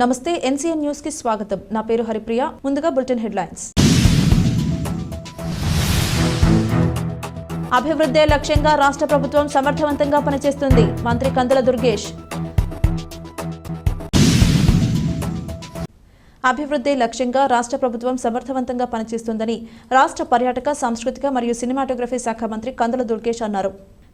నమస్తే ఎన్సీఎన్ న్యూస్కి స్వాగతం. నా పేరు హరిప్రియ. ముందుగా బులెటిన్ హెడ్లైన్స్. అభివృద్ధే లక్ష్యంగా రాష్ట్ర ప్రభుత్వం సమర్థవంతంగా పనిచేస్తుంది. మంత్రి కందుల దుర్గేష్. అభివృద్ధి లక్ష్యంగా రాష్ట్ర ప్రభుత్వం సమర్థవంతంగా పనిచేస్తుందని రాష్ట్ర పర్యాటక సాంస్కృతిక మరియు సినిమాటోగ్రఫీ శాఖ మంత్రి కందుల దుర్గేష్ అన్నారు.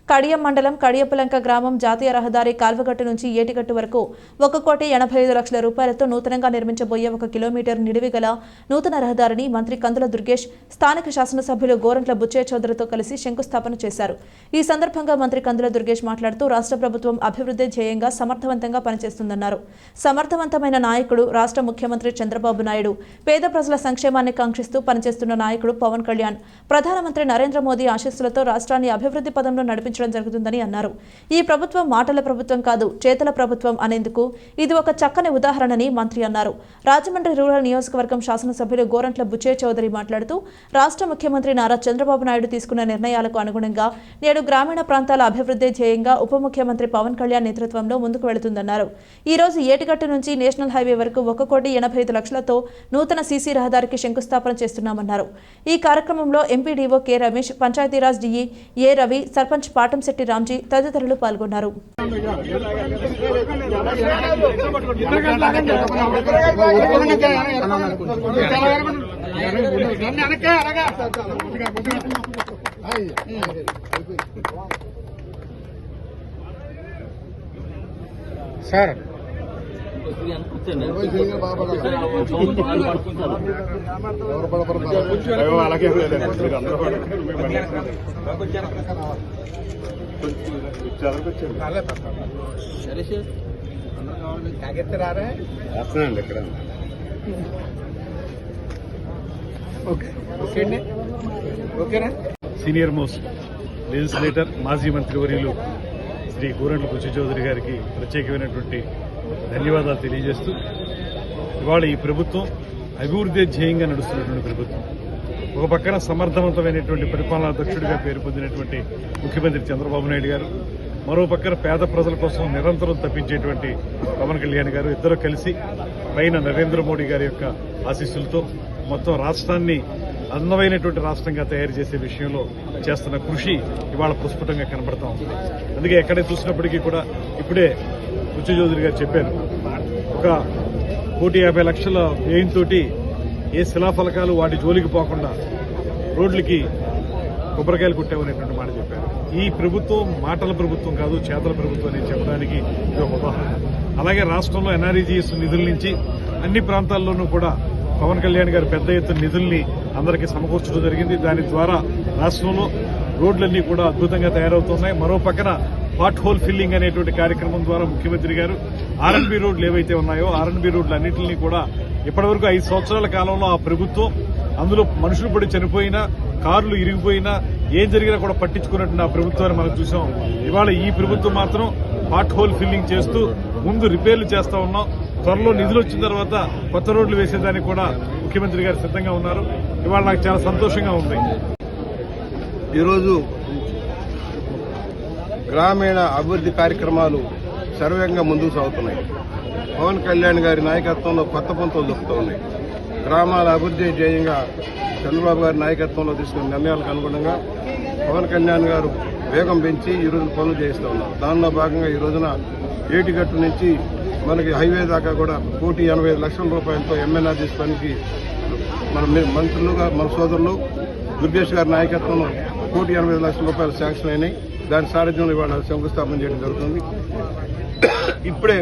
కడియం మండలం కడియపులంక గ్రామం జాతీయ రహదారి కాల్వగట్టు నుంచి ఏటిగట్టు వరకు ఒక కోటి ఎనభై ఐదు లక్షల రూపాయలతో నూతనంగా నిర్మించబోయే ఒక కిలోమీటర్ నిడివి గల నూతన రహదారిని మంత్రి కందుల దుర్గేష్ స్థానిక శాసనసభ్యులు గోరంట్ల బుచ్చయ్య చౌదరితో కలిసి శంకుస్థాపన చేశారు. ఈ సందర్భంగా మంత్రి కందుల దుర్గేష్ మాట్లాడుతూ రాష్ట్ర ప్రభుత్వం అభివృద్ధి ధ్యేయంగా సమర్థవంతంగా పనిచేస్తుందన్నారు. సమర్థవంతమైన నాయకుడు రాష్ట్ర ముఖ్యమంత్రి చంద్రబాబు నాయుడు పేద ప్రజల సంక్షేమాన్ని కాంక్షిస్తూ పనిచేస్తున్న నాయకుడు పవన్ కళ్యాణ్ ప్రధానమంత్రి నరేంద్ర మోదీ ఆశీస్సులతో రాష్ట్రాన్ని అభివృద్ధి పదంలో నడిపించారు నడిపించడం జరుగుతుందని అన్నారు. ఈ ప్రభుత్వం మాటల ప్రభుత్వం కాదు చేతల ప్రభుత్వం అనేందుకు ఇది ఒక చక్కని ఉదాహరణని మంత్రి అన్నారు. రాజమండ్రి రూరల్ నియోజకవర్గం శాసనసభ్యులు గోరంట్ల బుచ్చే చౌదరి మాట్లాడుతూ రాష్ట్ర ముఖ్యమంత్రి నారా చంద్రబాబు నాయుడు తీసుకున్న నిర్ణయాలకు అనుగుణంగా నేడు గ్రామీణ ప్రాంతాల అభివృద్ధి ధ్యేయంగా ఉప ముఖ్యమంత్రి పవన్ కళ్యాణ్ నేతృత్వంలో ముందుకు వెళుతుందన్నారు. ఈ రోజు ఏటిగట్టు నుంచి నేషనల్ హైవే వరకు ఒక కోటి ఎనభై ఐదు లక్షలతో నూతన సీసీ రహదారికి శంకుస్థాపన చేస్తున్నామన్నారు. ఈ కార్యక్రమంలో MPDO K Ramesh Panchayati Raj DE A Ravi sarpanch Patamsetti Ramji తదితరులు పాల్గొన్నారు. సార్ అలాగే లేదు. మీరు అందరూ ఇక్కడ సీనియర్ మోస్ట్ లెజిస్లేటర్ మాజీ మంత్రివర్యులు శ్రీ గోరంట్ల బుచ్చి చౌదరి గారికి ప్రత్యేకమైనటువంటి ధన్యవాదాలు తెలియజేస్తూ ఇవాళ ఈ ప్రభుత్వం అభివృద్ధి ధ్యేయంగా నడుస్తున్నటువంటి ప్రభుత్వం. ఒక పక్కన సమర్థవంతమైనటువంటి పరిపాలనా దక్షుడిగా పేరు పొందినటువంటి ముఖ్యమంత్రి చంద్రబాబు నాయుడు గారు మరో పక్కన పేద ప్రజల కోసం నిరంతరం తప్పించేటువంటి పవన్ కళ్యాణ్ గారు ఇద్దరు కలిసి పైన నరేంద్ర మోడీ గారి యొక్క ఆశీస్సులతో మొత్తం రాష్ట్రాన్ని అందమైనటువంటి రాష్ట్రంగా తయారు చేసే విషయంలో చేస్తున్న కృషి ఇవాళ ప్రస్ఫుటంగా కనబడతా ఉంది. అందుకే ఎక్కడే చూసినప్పటికీ కూడా ఇప్పుడే బుచ్చు చౌదరి గారు చెప్పారు. ఒక కోటి యాభై లక్షల వ్యయంతో ఏ శిలాఫలకాలు వాటి జోలికి పోకుండా రోడ్లకి కొబ్బరికాయలు కుట్టామనేటువంటి మాట చెప్పారు. ఈ ప్రభుత్వం మాటల ప్రభుత్వం కాదు చేతల ప్రభుత్వం అని చెప్పడానికి ఇది ఒక ఉదాహరణ. అలాగే రాష్ట్రంలో ఎన్ఆర్ఈజీఎస్ నిధుల నుంచి అన్ని ప్రాంతాల్లోనూ కూడా పవన్ కళ్యాణ్ గారు పెద్ద ఎత్తున నిధుల్ని అందరికీ సమకూర్చడం జరిగింది. దాని ద్వారా రాష్ట్రంలో రోడ్లన్నీ కూడా అద్భుతంగా తయారవుతున్నాయి. మరో పక్కన పాట్ హోల్ ఫిల్లింగ్ అనేటువంటి కార్యక్రమం ద్వారా ముఖ్యమంత్రి గారు ఆర్ఎన్బి రోడ్లు ఏవైతే ఉన్నాయో ఆర్ఎన్బి రోడ్లు అన్నింటినీ కూడా ఇప్పటివరకు ఐదు సంవత్సరాల కాలంలో ఆ ప్రభుత్వం అందులో మనుషులు పడి చనిపోయినా కార్లు ఇరిగిపోయినా ఏం జరిగినా కూడా పట్టించుకున్నట్టు నా ప్రభుత్వాన్ని మనం చూసాం. ఇవాళ ఈ ప్రభుత్వం మాత్రం పాట్ హోల్ ఫిల్లింగ్ చేస్తూ ముందు రిపేర్లు చేస్తా ఉన్నాం. త్వరలో నిధులు వచ్చిన తర్వాత కొత్త రోడ్లు వేసేదానికి కూడా ముఖ్యమంత్రి గారు సిద్ధంగా ఉన్నారు. ఇవాళ నాకు చాలా సంతోషంగా ఉంది. ఈరోజు గ్రామీణ అభివృద్ధి కార్యక్రమాలు సర్వేగంగా ముందుకు సాగుతున్నాయి. పవన్ కళ్యాణ్ గారి నాయకత్వంలో కొత్త పంతులు దొరుకుతూ ఉన్నాయి. గ్రామాల అభివృద్ధి ధ్యేయంగా చంద్రబాబు గారి నాయకత్వంలో తీసుకున్న నిర్ణయాలకు అనుగుణంగా పవన్ కళ్యాణ్ గారు వేగం పెంచి ఈ రోజు పనులు చేస్తూ ఉన్నారు. దానిలో భాగంగా ఈ రోజున ఏటిగట్టు నుంచి మనకి హైవే దాకా కూడా కోటి ఎనభై లక్షల రూపాయలతో ఎంఎన్ఆర్జీస్ పనికి మన మంత్రులుగా మన సోదరులు దుర్గేష్ గారి నాయకత్వంలో కోటి ఎనభై లక్షల రూపాయలు శాంక్షన్ అయినాయి. దాని సారథ్యంలో ఇవాళ శంకుస్థాపన చేయడం జరుగుతుంది. ఇప్పుడే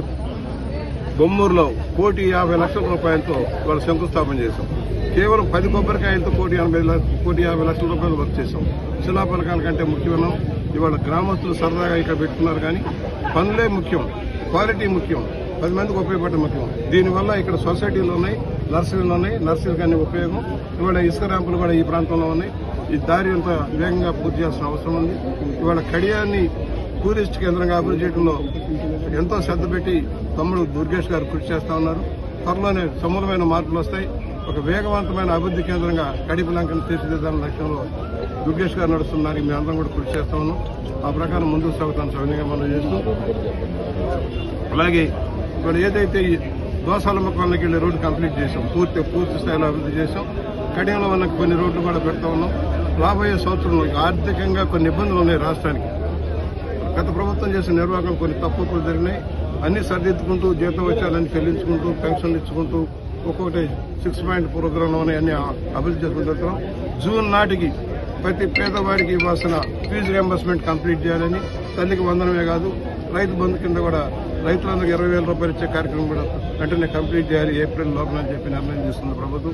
బొమ్మూరులో కోటి యాభై లక్షల రూపాయలతో వాళ్ళు శంకుస్థాపన చేశాం. కేవలం పది కొబ్బరికాయలతో కోటి ఎనభై కోటి యాభై లక్షల రూపాయలు వర్క్ చేశాం. శిలాఫలకాల కంటే ముఖ్యమైన ఇవాళ గ్రామస్తులు సరదాగా ఇక్కడ పెట్టుకున్నారు కానీ పనులే ముఖ్యం క్వాలిటీ ముఖ్యం పది మందికి ఉపయోగపడడం ముఖ్యం. దీనివల్ల ఇక్కడ సొసైటీలు ఉన్నాయి నర్సరీలు ఉన్నాయి. నర్సరీలకు అన్ని ఉపయోగం. ఇవాళ ఇసుక ర్యాంపులు కూడా ఈ ప్రాంతంలో ఉన్నాయి. ఈ దారి అంతా వేగంగా పూర్తి చేయాల్సిన అవసరం ఉంది. ఇవాళ కడియాన్ని టూరిస్ట్ కేంద్రంగా అభివృద్ధి చేయడంలో ఎంతో శ్రద్ధ పెట్టి తమ్ముడు దుర్గేష్ గారు కృషి చేస్తా ఉన్నారు. త్వరలోనే సమూలమైన మార్పులు వస్తాయి. ఒక వేగవంతమైన అభివృద్ధి కేంద్రంగా కడిపి లంకను తీర్చిదిద్దాలన్న లక్ష్యంలో దుర్గేష్ గారు నడుస్తున్నారు. మేము అందరం కూడా కృషి చేస్తా ఉన్నాం. ఆ ప్రకారం ముందుకు సాగుతాను సవినీయంగా మనం చేస్తూ అలాగే ఇక్కడ ఏదైతే ఈ దోసాలమ్మ కొనకి వెళ్ళే రోడ్డు కంప్లీట్ చేసాం పూర్తి పూర్తి స్థాయిలో అభివృద్ధి చేసాం కడియంలో ఉన్న కొన్ని రోడ్లు కూడా పెడతా ఉన్నాం. రాబోయే సంవత్సరంలో ఆర్థికంగా కొన్ని ఇబ్బందులు ఉన్నాయి రాష్ట్రానికి. గత ప్రభుత్వం చేసిన నిర్వాహకం కొన్ని తప్పులు జరిగినాయి. అన్ని సరిదిద్దుకుంటూ జీతం వచ్చాలని చెల్లించుకుంటూ పెన్షన్లు ఇచ్చుకుంటూ ఒక్కొక్కటి సిక్స్ పాయింట్ ప్రోగ్రామ్ ఉన్నాయని అన్ని అభివృద్ధి చేసుకుంటున్నాం జూన్ నాటికి ప్రతి పేదవాడికి ఇవ్వాల్సిన ఫీజు రియంబర్స్మెంట్ కంప్లీట్ చేయాలని తల్లికి వందనమే కాదు రైతు బంధు కింద కూడా రైతులందరికీ ఇరవై వేల రూపాయలు ఇచ్చే కార్యక్రమం కూడా వెంటనే కంప్లీట్ చేయాలి. ఏప్రిల్ లోపల అని చెప్పి నిర్ణయం చేస్తుంది ప్రభుత్వం.